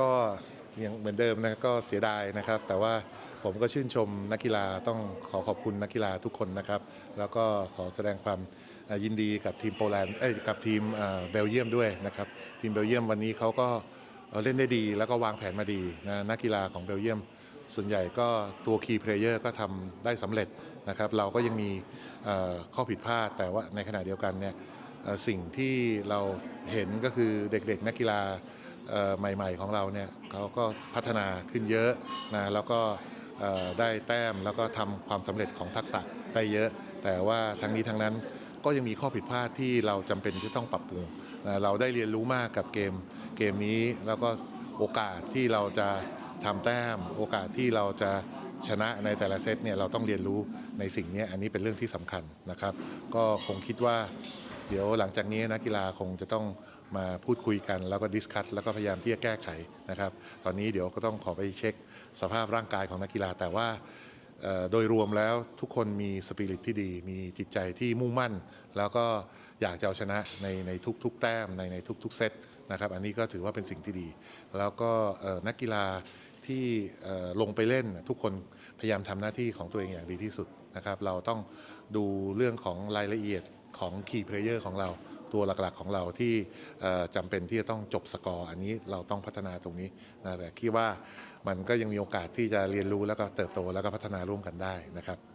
ก็ยังเหมือนเดิมนะก็เสียดายนะครับ แต่ว่าผมก็ชื่นชมนักกีฬาต้องขอขอบคุณนักกีฬาทุกคนนะครับ แล้วก็ขอแสดงความยินดีกับทีมโปแลนด์เอ้ยกับทีมเบลเยียมด้วยนะครับ ทีมเบลเยียมวันนี้เขาก็เล่นได้ดี แล้วก็วางแผนมาดีนะนักกีฬาของเบลเยียม ส่วนใหญ่ก็ตัวคีย์เพลเยอร์ก็ทำได้สำเร็จนะครับ เราก็ยังมีข้อผิดพลาดแต่ว่าในขณะเดียวกันเนี่ยสิ่งที่เราเห็นก็คือเด็กๆ นักกีฬา ใหม่ ๆ ของเราเนี่ยเขาก็พัฒนาขึ้นเยอะนะแล้วก็ได้แต้มแล้วก็ทำความสำเร็จของทักษะได้เยอะ แต่ว่าทั้งนี้ทั้งนั้นก็ยังมีข้อผิดพลาดที่เราจำเป็นที่ต้องปรับปรุงนะเราได้เรียนรู้มากกับเกมเกมนี้แล้วก็โอกาสที่เราจะทำแต้ม โอกาสที่เราจะชนะในแต่ละเซตเนี่ยเราต้องเรียนรู้ในสิ่งนี้อันนี้เป็นเรื่องที่สำคัญนะครับ ก็คงคิดว่า เดี๋ยวหลังจากนี้นักกีฬาคงจะต้อง มาพูดคุยกัน แล้วก็ดิสคัตแล้วก็พยายามที่จะแก้ไขนะครับ ตอนนี้เดี๋ยวก็ต้องขอไปเช็คสภาพร่างกายของนักกีฬาแต่ว่าโดยรวมแล้วทุกคนมีสปิริตที่ดี มีจิตใจที่มุ่งมั่น แล้วก็อยากจะเอาชนะในในทุกๆ แต้มในในทุก ๆ เซตนะครับอันนี้ก็ถือว่าเป็นสิ่งที่ดี แล้วก็นักกีฬาที่ลงไปเล่นทุกคนพยายามทำหน้าที่ของตัวเองอย่างดีที่สุดนะครับเราต้องดูเรื่องของรายละเอียดของคีย์เพลเยอร์ของเรา ตัวหลักๆของเราที่เอ่อจำเป็นที่จะต้องจบสกอร์อันนี้เราต้องพัฒนาตรงนี้นะแต่คิดว่ามันก็ยังมีโอกาสที่จะเรียนรู้แล้วก็เติบโตแล้วก็พัฒนาร่วมกันได้นะครับ